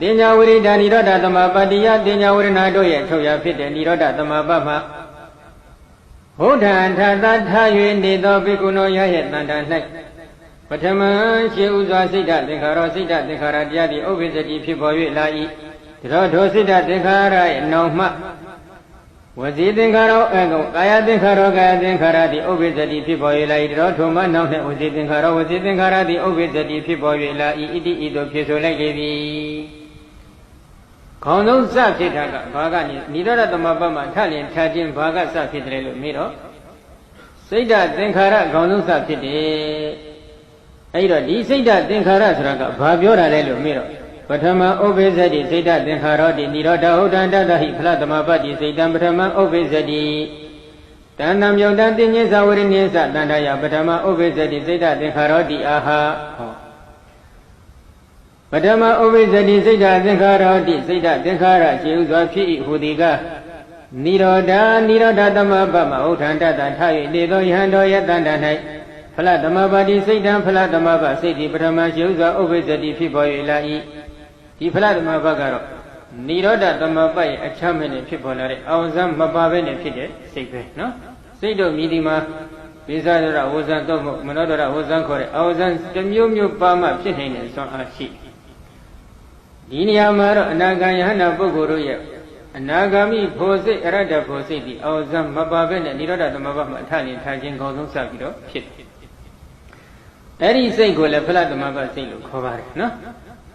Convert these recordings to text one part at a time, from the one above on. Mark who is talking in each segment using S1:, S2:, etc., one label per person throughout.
S1: တင်ညာဝရိဒာနိရောဓသမပတ္တိယတင်ညာဝရဏတို့ရဲ့ထုတ်ရဖြစ်တဲ့နိရောဓသမပတ်မှာဘုဒ္ဓံထသထား၍နေသောဘိက္ခုနောရရဲ့တန်တာ၌ပထမရှေဥစွာစိတ်ဓသင်္ခါရောစိတ်ဓသင်္ခါရတရားသည်ဥပ္ပစ္စတိဖြစ်ပေါ်၍လာ၏ဒါတော့ဒုစိတ်ဓသင်္ခါရရဲ့နောင်မှ ဝစီသင်္ခါရောအကုကာယသင်္ခါရောကာယသင်္ခါရသည်ဥပ္ပစ္စတိဖြစ်ပေါ်၍လာ၏ဒါတော့ထိုမှနောက်၌ဝစီသင်္ခါရောဝစီသင်္ခါရသည်ဥပ္ပစ္စတိဖြစ်ပေါ်၍လာ၏ဣတိဤသို့ဖြစ်ဆိုလိုက်လေသည်ခေါင်းဆုံးစဖြစ်တာကဘာကနိရောဓသမပတ်မှာထလျင်ထားခြင်းဘာကစဖြစ်တယ်လို့မေးတော့စိတ်ဓာတ်သင်္ခါရခေါင်းဆုံးစဖြစ်တယ်အဲဒီတော့ဒီစိတ်ဓာတ်သင်္ခါရဆိုတာကဘာပြောတာလဲလို့မေးတော့ပ ထမဥပ္ပိသတိစိတ်ဓာတ်သင်္ခါရောတိနိရောဓဟုတ်တံတတဟိဖလသမပတ္တိစိတ်တံပထမဥပ္ပိသတိတဏ္ဏမြုံတံတင်ညိသဝရိနိသတန္တယပထမဥပ္ပိသတိစိတ်ဓာတ်သင်္ခါရောတိအာဟာဟောပထမဥပ္ပိသတိစိတ်ဓာတ်သင်္ခါရောတိစိတ်ဓာတ်သင်္ခါရရှိဥစွာဖြစ်၏ဟူသည်ကနိရောဓနိရောဓသမပမဥထံတတထား၍နေသောယဟန်တော်ယတန္တ၌ဖလသမပါတိစိတ်တံဖလသမပစိတ်တိပထမရှိဥစွာဥပ္ပိသတိဖြစ်ပေါ်၍လာ၏ ဒီဖလသမပကတော့နိရောဓသမပရဲ့အချမ်းမဲ့နဲ့ဖြစ်ပေါ်လာတဲ့အောင်စမ်းမပါဘဲနဲ့ဖြစ်တဲ့စိတ်ပဲနော်စိတ်တို့မြည်ဒီမှာပိဇာဒရဝဇံတော့မနောဒရဝဇံခေါ်တဲ့အောင်စမ်းတစ်မျိုးမျိုးပါမှဖြစ်နေတဲ့ဆွမ်းအားရှိဒီနေရာမှာတော့အနာဂံယဟနာပုဂ္ဂိုလ်တို့ရဲ့အနာဂါမိဖို့စိတ်အရတ္တဖို့စိတ်ဒီအောင်စမ်းမပါဘဲနဲ့နိရောဓသမပမှာအထရင်ထားခြင်းကောင်းဆုံးစပြီးတော့ဖြစ်တယ်အဲ့ဒီစိတ်ကိုလည်းဖလသမပစိတ်လို့ခေါ်ပါတယ်နော်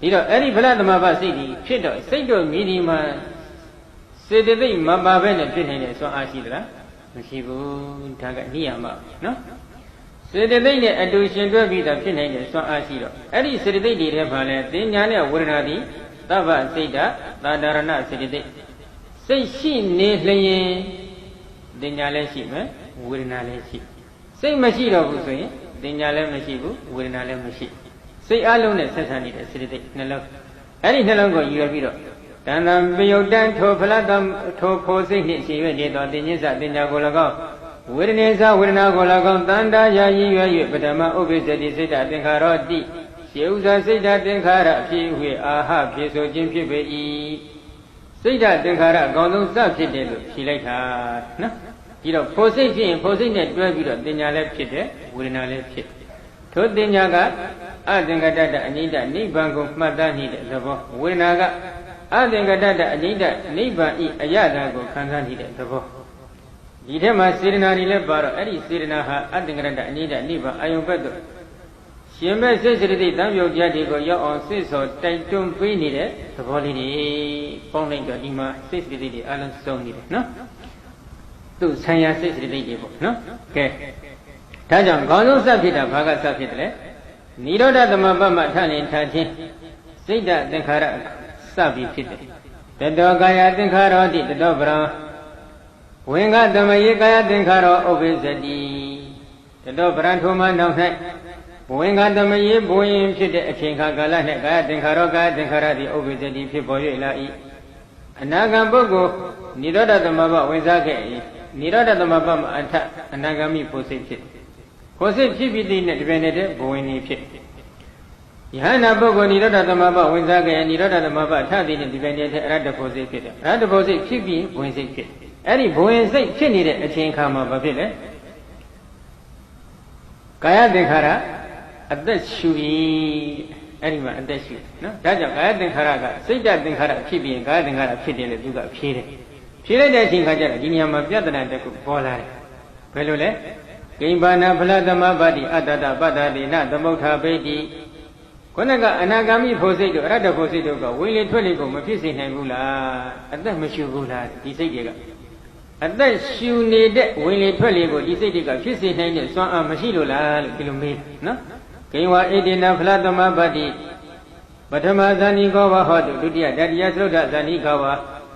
S1: ဒီတော့အဲ့ဒီဖလသမပစိတ်ဒီဖြစ်တော့စိတ်တို့မြည်ဒီမှာစေတသိက်မပါဘဲနဲ့ဖြစ်နေတဲ့ဆွမ်းအားရှိသလားမရှိဘူးဒါကနိယာမနော်စေတသိက်နဲ့အတူရှင်တွဲပြီးတော့ဖြစ်နေတဲ့ဆွမ်းအားရှိတော့အဲ့ဒီစေတသိက်တွေထဲမှာလဲတင်ညာနဲ့ဝေဒနာသည်သဗ္ဗစိတ်တသာဒရဏစေတသိက်စိတ်ရှိနေလျင်တင်ညာလည်းရှိမယ်ဝေဒနာလည်းရှိစိတ်မရှိတော့ဘူးဆိုရင်တင်ညာလည်းမရှိဘူးဝေဒနာလည်းမရှိ စိတ်အလုံးနဲ့ဆက်ဆံနေတဲ့စေတသိက်နှလုံးအဲ့ဒီနှလုံးကိုယူရပြီးတော့တဏ္ဍံပယုတ်တံထိုဖလတံထိုဖို့စိတ်နှင့်ရှင်ရွက်နေသောတင်ညစ္စတင်ညာကို၎င်းဝေဒနေသဝေဒနာကို၎င်းတန်တာယာရည်ရွယ်၍ပထမဥပ္ပစ္စတိစိတ်တသင်္ခါရောတိရှေဥစွာစိတ်တသင်္ခါရအဖြစ်၍အာဟဖြစ်ဆိုခြင်းဖြစ်ပေ၏စိတ်တသင်္ခါရအကောင်းဆုံးစဖြစ်တယ်လို့ဖြေလိုက်တာနော်ဒီတော့ဖို့စိတ်ဖြစ်ရင်ဖို့စိတ်နဲ့တွဲပြီးတော့တင်ညာလည်းဖြစ်တယ်ဝေဒနာလည်းဖြစ်ထိုတင်ညာက အသင်္ကတတအနိဒနိဗ္ဗာန်ကိုမှတ်သားနေတဲ့သဘောဝေဒနာကအသင်္ကတတအနိဒနိဗ္ဗာန်ဤအရသာကိုခံစားနေတဲ့သဘောဒီထဲမှာစေတနာတွေလည်းပါတော့အဲ့ဒီစေတနာဟာအသင်္ကတတအနိဒနိဗ္ဗာန်အယုံဘက်သို့ရှင်မဲ့စိတ်စရတိတံပြုတ်ကြတွေကိုရောက်အောင်စိတ်စောတိုက်တွန်းပေးနေတဲ့သဘောလေးတွေပေါင်းလိုက်တော့ဒီမှာစိတ်စရတိတွေအလုံးစုံနေတယ်နော်သူ့ဆံရစိတ်စရတိတွေပေါ့နော်ကဲဒါကြောင့်ခေါင်းဆုံးစဖြစ်တာဘာကစဖြစ်တယ်လဲ နိရောဓသမပမထလင်ထခြင်းစိတ်ဓာတ်သင်္ခါရစပြီးဖြစ်တယ်တတောကာယသင်္ခါရောတိတတောပရံဝင်္ဂသမယေကာယသင်္ခါရောဥပ္ပစ္စတိတတောပရံထိုမှနောက်၌ဝင်္ဂသမယေဘဝရင်ဖြစ်တဲ့အချိန်ခါကာလ၌ကာယသင်္ခါရောကာယသင်္ခါရသည်ဥပ္ပစ္စတိဖြစ်ပေါ်၍လာ၏အနာဂံပုဂ္ဂိုလ်နိရောဓသမပဝင်စားခဲ့၏နိရောဓသမပမှာအထအနာဂမိဖို့စိတ်ဖြစ် ဖို့စိတ်ဖြစ်ပြီးတည်းနဲ့တပည့်နေတဲ့ဘဝင်ကြီးဖြစ်ယဟနာပုဂ္ဂိုလ်နိရောဓသမပဝင်စားခဲ့နိရောဓသမပထသည်နဲ့ဒီပိုင်းတည်းအရတ္တဖို့စိတ်ဖြစ်တယ်အရတ္တဖို့စိတ်ဖြစ်ပြီးဝင်စိတ်ဖြစ်အဲ့ဒီဘဝင်စိတ်ဖြစ်နေတဲ့အချိန်ခါမှာဘာဖြစ်လဲကာယသင်္ခါရအသက်ရှူပြီအဲ့ဒီမှာအသက်ရှူနော်ဒါကြောင့်ကာယသင်္ခါရကစိတ်တသင်္ခါရဖြစ်ပြီးရင်ကာယသင်္ခါရဖြစ်တယ်လို့သူကဖြေတယ်ဖြေလိုက်တဲ့အချိန်ခါကျတော့ဒီနေရာမှာပြဿနာတစ်ခုပေါ်လာတယ်ဘယ်လိုလဲ ကိမ္ဘာနာဖလသမပတ္တိအတ္တတပတ္တတိနသမုဋ္ဌာပိတိခုနကအနာဂါမိဖို့စိတ်တို့အရတ္တဖို့စိတ်တို့ကဝင်လေထွက်လေကိုမဖြစ်စေနိုင်ဘူးလားအသက်မရှူဘူးလားဒီစိတ်တွေကအသက်ရှူနေတဲ့ဝင်လေထွက်လေကိုဒီစိတ်တွေကဖြစ်စေနိုင်တဲ့စွမ်းအားမရှိလို့လားလို့ဒီလိုမေးနော်ကိဝါဣတိနာဖလသမပတ္တိပထမဇာနိကောဝဟောတုဒုတိယတတိယသုဒ္ဓဇာနိကောဝ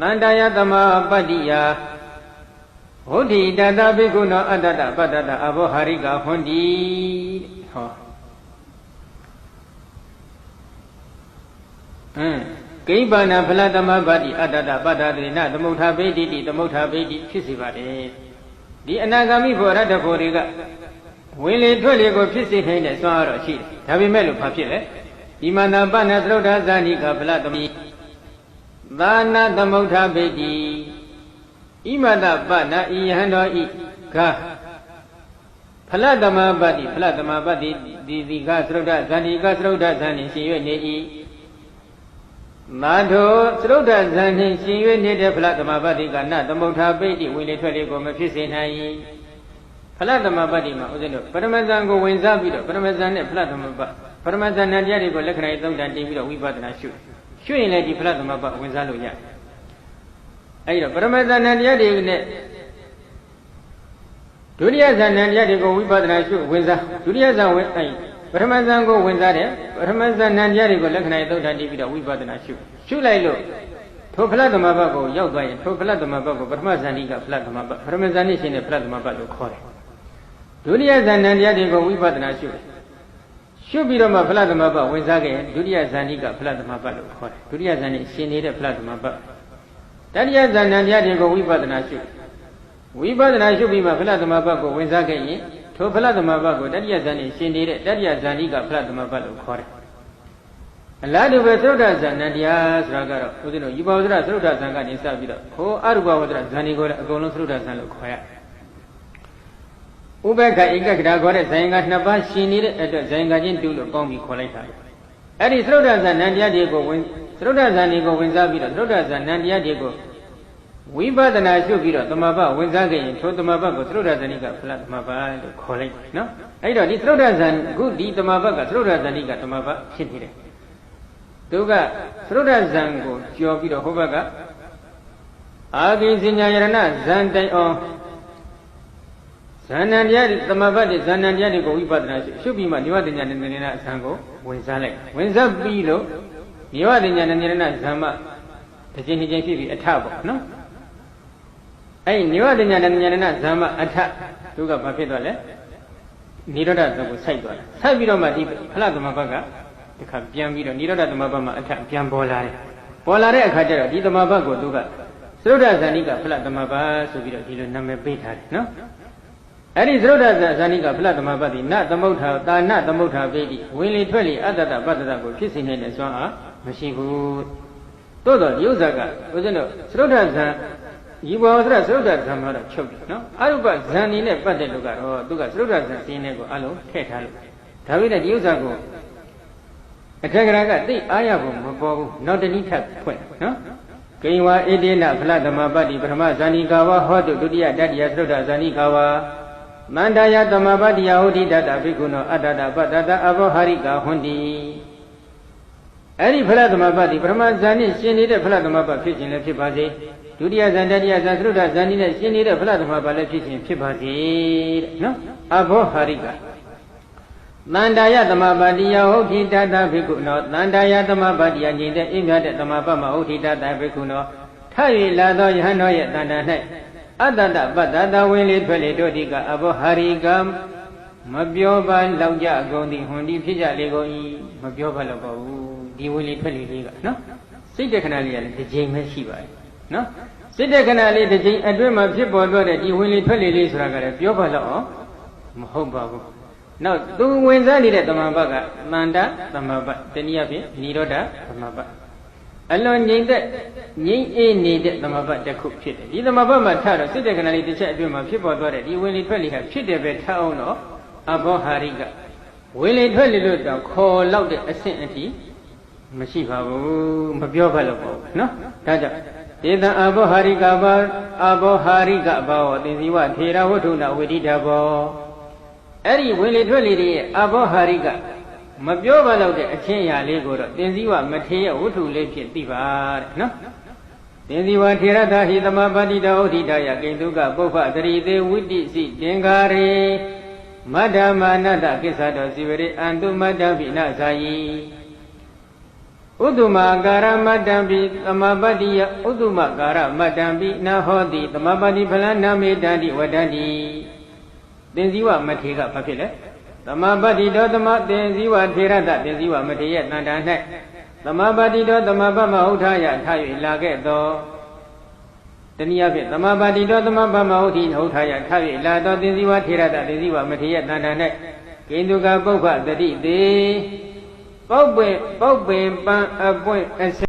S1: သန္တယသမပတ္တိယ ဟောတိတတဘိက္ခုနောအတ္တတပတ္တတအဘောဟာရိကဟွန်တိဟောအင်းကိဗ္ဗနာဖလသမပတ္တိအတ္တတပတ္တတိနသမုဋ္ဌာပိတိတိသမုဋ္ဌာပိတိဖြစ်စီပါတယ်ဒီအနာဂါမိဘောရတ္တဘောတွေကဝင်လေထွက်လေကိုဖြစ်စေနိုင်တဲ့စွမ်းအားတော့ရှိတယ်ဒါပေမဲ့လို့ဘာဖြစ်လဲဒီမနာပနသရုဒ္ဓဇာတိကဖလတမိသာနာသမုဋ္ဌဗိတိ ဣမတပနာဤယဟံတော်ဤကဖလတမပတိဖလတမပတိဒီဒီကသရုဒ္ဓဇာတိကသရုဒ္ဓဇာတိရှင်၍နေ၏မာထောသရုဒ္ဓဇာတိရှင်၍နေတဲ့ဖလတမပတိကနသမုဋ္ဌဗိတိဝင်လေထွက်လေကိုမဖြစ်စေနိုင်၏ဖလတမပတိမှာဦးဇင်းတို့ပရမဇန်ကိုဝင်စားပြီးတော့ပရမဇန်နဲ့ဖလတမပပရမဇန်နဲ့တရားတွေကိုလက္ခဏာသုံးတန်တင်ပြီးတော့ဝိပဿနာရှုရှုရင်လည်းဒီဖလတမပဝင်စားလို့ရတယ် အဲဒီတော့ပရမဇန်နဲ့တရားတွေနဲ့ဒုတိယဇန်နဲ့တရားတွေကိုဝိပဿနာရှုဝင်စားဒုတိယဇန်ဝင်အဲပထမဇန်ကိုဝင်စားတယ်ပထမဇန်နဲ့တရားတွေကိုလက္ခဏာသုံးတန်တင်ပြီးတော့ဝိပဿနာရှုရှုလိုက်လို့ထိုဖလတ်သမဘကိုရောက်သွားရင်ထိုဖလတ်သမဘကိုပထမဇန်တိကဖလတ်သမဘပထမဇန်တိရှင်တဲ့ဖလတ်သမဘလို့ခေါ်တယ်ဒုတိယဇန်နံတရားတွေကိုဝိပဿနာရှုတယ်ရှုပြီးတော့မှဖလသမဘဝင်စားခဲ့ရင်ဒုတိယဇန်တိကဖလသမဘလို့ခေါ်တယ်ဒုတိယဇန်တိရှင်နေတဲ့ဖလသမဘ တတိယဇန်နံတရားတွေကိုဝိပဿနာရှုဝိပဿနာရှုပြီးမှဖလသမဘကိုဝင်စားခဲ့ရင်ထိုဖလသမဘကိုတတိယဇန်တိရှင်နေတဲ့တတိယဇန်တိကဖလသမဘလို့ခေါ်တယ်အလားတူပဲသုဒ္ဓဇာဏတရားဆိုတာကတော့ဦးဇင်းတို့ယူပါဝဇ္ဇသုဒ္ဓဇာန်ကနေစပြီးတော့ဟိုအရူပဝဇ္ဇဇာန်ဒီကိုလည်းအကုန်လုံးသုဒ္ဓဇာန်လို့ခေါ်ရတယ်ဥပက္ခဧကကရာခေါ်တဲ့ဇိုင်ကနှစ်ပါးရှင်နေတဲ့အတွက်ဇိုင်ကချင်းတူလို့ပေါင်းပြီးခေါ်လိုက်တာအဲ့ဒီသရုဒ္ဓဇာနံတရားတွေကိုဝင် သရုဒ္ဓဇာန်တွေကိုဝင်စားပြီးတော့သရုဒ္ဓဇာနံတရားတွေကိုဝိပဿနာရှုပြီးတော့သမဘဝင်စားခဲ့ရင်ထိုသမဘကိုသရုဒ္ဓဇာနိကဖလားသမဘလို့ခေါ်လိုက်နော်အဲ့တော့ဒီသရုဒ္ဓဇာန်ခုဒီသမဘကသရုဒ္ဓဇာနိကသမဘဖြစ်နေတယ်သူကသရုဒ္ဓဇာန်ကိုကြော်ပြီးတော့ဟိုဘက်ကအာဂိစညာယရဏဇန်တိုင်အောင်ဇာဏံတရားသမဘတ်တွေဇာဏံတရားတွေကိုဝိပဿနာရှုရှုပြီးမှနိဝတဉာဏနေနာအဆံကိုဝင်စားလိုက်ဝင်စားပြီးလို့ နိဝတဉာဏနေနာဇမ္မတစ်ချိန်တစ်ချိန်ဖြစ်ပြီးအထပေါ့နော်အဲ့ဒီနိဝတဉာဏနေနာဇမ္မအထသူကဘာဖြစ်သွားလဲနိရောဓသကိုစိုက်သွားတယ်စိုက်ပြီးတော့မှဒီဖလသမဘတ်ကတခါပြန်ပြီးတော့နိရောဓသမဘတ်မှာအထပြန်ပေါ်လာတယ်ပေါ်လာတဲ့အခါကျတော့ဒီသမဘတ်ကိုသူကသရုဒ္ဓဇာနိကဖလသမဘတ်ဆိုပြီးတော့ဒီလိုနာမည်ပေးထားတယ်နော်အဲ့ဒီသရုဒ္ဓဇဇာနိကဖလသမပတ္တိနသမုဋ္ဌာတာနသမုဋ္ဌာပိတိဝင်လေထွက်လေအတ္တတပတ္တတကိုဖြစ်စေနိုင်တဲ့စွမ်းအား မရှိဘူးသို့တော့ဒီဥစ္စာကဦးဇင်းတို့သရုဒ္ဓဇံဤဘောသရသရုဒ္ဓဇံမှာတော့ချုပ်တယ်နော်အရုပဇံနေနဲ့ပတ်တဲ့လူကတော့သူကသရုဒ္ဓဇံစင်းတဲ့ကိုအလုံးထည့်ထားလို့ဒါပေမဲ့ဒီဥစ္စာကိုအထက်ကရာကသိအားရဖို့မပေါ်ဘူးနောက်တနည်းထပ်ဖွင့်နော်ကိဝါဣတိနဖလသမပတ္တိပထမဇာနိကာဝဟောတုဒုတိယတတိယသရုဒ္ဓဇာနိကာဝမန္တယသမပတ္တိယဟောတိတတဘိက္ခုနောအတ္တတပတ္တတအဘောဟာရိကာဟွန်တိ အဲ့ဒီဖလသမပတ္တိပထမဇာနိရှင်နေတဲ့ဖလသမပတ္ဖြစ်ခြင်းလည်းဖြစ်ပါစေဒုတိယဇန်တတိယဇန်သရုဒ္ဓဇန်နိနဲ့ရှင်နေတဲ့ဖလသမပတ္လည်းဖြစ်ခြင်းဖြစ်ပါစေတဲ့နော်အဘောဟာရိကာတန္တာယသမပါတိယဟုတ်တိတတဘိက္ခုနောတန္တာယသမပါတိယညီတဲ့အင်းမြတ်တဲ့သမပမဟုတ်တိတတဘိက္ခုနောထ၍လာသောယဟန်တော်ရဲ့တန္တာ၌အတ္တတပတ္တတဝင်းလေးထွက်လေတို့ဒီကအဘောဟာရိကမပြောပါလောက်ကြကုန်သည်ဟွန်ဒီဖြစ်ကြလေကုန်၏မပြောပါလောက်ပါဘူး ဒီဝင်းလေးထွက်လေလေးကနော်စိတ်တခဏလေးကလည်းတစ်ချိန်ပဲရှိပါတယ်နော်စိတ်တခဏလေးတစ်ချိန်အတွင်းမှာဖြစ်ပေါ်တော့တဲ့ဒီဝင်းလေးထွက်လေလေးဆိုတာကလည်းပြောပါလောက်အောင်မဟုတ်ပါဘူးနောက်သူဝင်စားနေတဲ့တမန်ဘကတန်တတမန်ဘတနည်းအားဖြင့်និရောဓတမန်ဘအလွန်ငြိမ်သက်ငြိမ်အေးနေတဲ့သမဘတ်တစ်ခုဖြစ်တယ်ဒီသမဘတ်မှာထတော့စိတ်တက္ကနာလေးတစ်ချက်အတွင်းမှာဖြစ်ပေါ်သွားတဲ့ဒီဝင်လေထွက်လေဟာဖြစ်တယ်ပဲထအောင်တော့အဘောဟာရိကဝင်လေထွက်လေလို့တော့ခေါ်လောက်တဲ့အဆင့်အထိ မရှိပါဘူးမပြောဖက်လို့ပေါ့နော်ဒါကြောင့်ဒေသအဘောဟာရိကဘာအဘောဟာရိကဘာဝသင်္ဇီဝထေရဝတ္ထုနာဝိဒိတဘောအဲ့ဒီဝင်လေထွက်လေတွေရဲ့အဘောဟာရိကမပြောပါတော့တဲ့အချင်းအရာလေးကိုတော့တင်စည်းဝမထေရဝတ္ထုလေးဖြင့်သိပါတဲ့နော်တင်စည်းဝထေရတာဟိသမပတိတောဋ္ဌိတယကိန္တုကပုပ္ပတရိသေးဝိတိစိတင်္ဂါရေမတ္တမနတကိစ္ဆတောစီဝရေအန္တုမတ္တပိနဇာယီ ဥဒ္ဓမာကာရမတ္တံပိသမပတ္တိယဥဒ္ဓမကာရမတ္တံပိနဟောတိသမပတ္တိဖလနာမေတ္တိဝတ္တတိတင်စည်းဝမထေကဘာဖြစ်လဲသမပတ္တိတောသမသင်္ဇီဝထေရတသင်္ဇီဝမထေရတန်တာ၌သမပတ္တိတောသမပမဟုတ်ထယထ၍လာခဲ့သောတနည်းအားဖြင့်သမပတ္တိတောသမပမဟုတ်တိဟုတ်ထယထ၍လာသောသင်္ဇီဝထေရတသင်္ဇီဝမထေရတန်တာ၌ကိန္တုကပုပ္ပတတိတေ ပုပ်ပင်ပုပ်ပင်ပန်းအပွင့်အစ